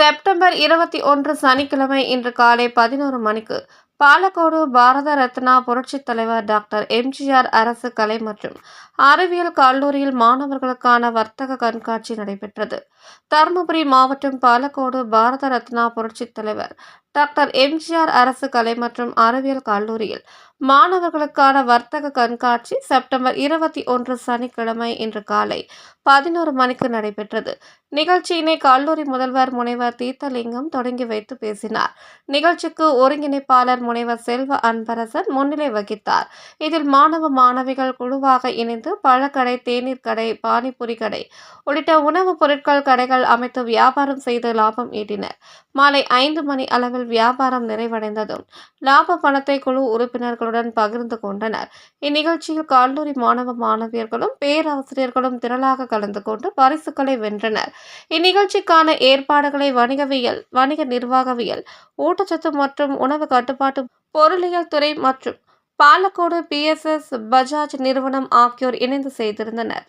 September இருபத்தி ஒன்று சனிக்கிழமை இன்று காலை பதினோரு மணிக்கு பாலக்கோடு பாரத ரத்னா புரட்சித் தலைவர் டாக்டர் எம்ஜிஆர் அரசு கலை மற்றும் அறிவியல் கல்லூரியில் மாணவர்களுக்கான வர்த்தக கண்காட்சி நடைபெற்றது. தருமபுரி மாவட்டம் பாலக்கோடு பாரத ரத்னா புரட்சித் தலைவர் டாக்டர் எம்ஜிஆர் அரசு கலை மற்றும் அறிவியல் கல்லூரியில் மாணவர்களுக்கான வர்த்தக கண்காட்சி செப்டம்பர் இருபத்தி ஒன்று சனிக்கிழமை இன்று காலை பதினோரு மணிக்கு நடைபெற்றது. நிகழ்ச்சியினை கல்லூரி முதல்வர் முனைவர் தீர்த்தலிங்கம் தொடங்கி வைத்து பேசினார். நிகழ்ச்சிக்கு ஒருங்கிணைப்பாளர் முனைவர் செல்வ அன்பரசன் முன்னிலை வகித்தார். இதில் மாணவ மாணவிகள் குழுவாக இணைந்து பழக்கடை தேநீர் கடை பானிபூரி கடை உள்ளிட்ட உணவுப் பொருட்கள் கடைகள் அமைத்து வியாபாரம் செய்து லாபம் ஈட்டினர். மாலை ஐந்து மணி அளவில் வியாபாரம் நிறைவடைந்ததும் லாப பணத்தை குழு உறுப்பினர்களுடன் பகிர்ந்து கொண்டனர். இந்நிகழ்ச்சியில் கல்லூரி மாணவ மாணவியர்களும் பேராசிரியர்களும் திரளாக கலந்து கொண்டு பரிசுகளை வென்றனர். இந்நிகழ்ச்சிக்கான ஏற்பாடுகளை வணிகவியல் வணிக நிர்வாகவியல் ஊட்டச்சத்து மற்றும் உணவு கட்டுப்பாட்டு பொருளியல் துறை மற்றும் பாலக்கோடு பிஎஸ்எஸ் பஜாஜ் நிறுவனம் ஆகியோர் இணைந்து செய்திருந்தனர்.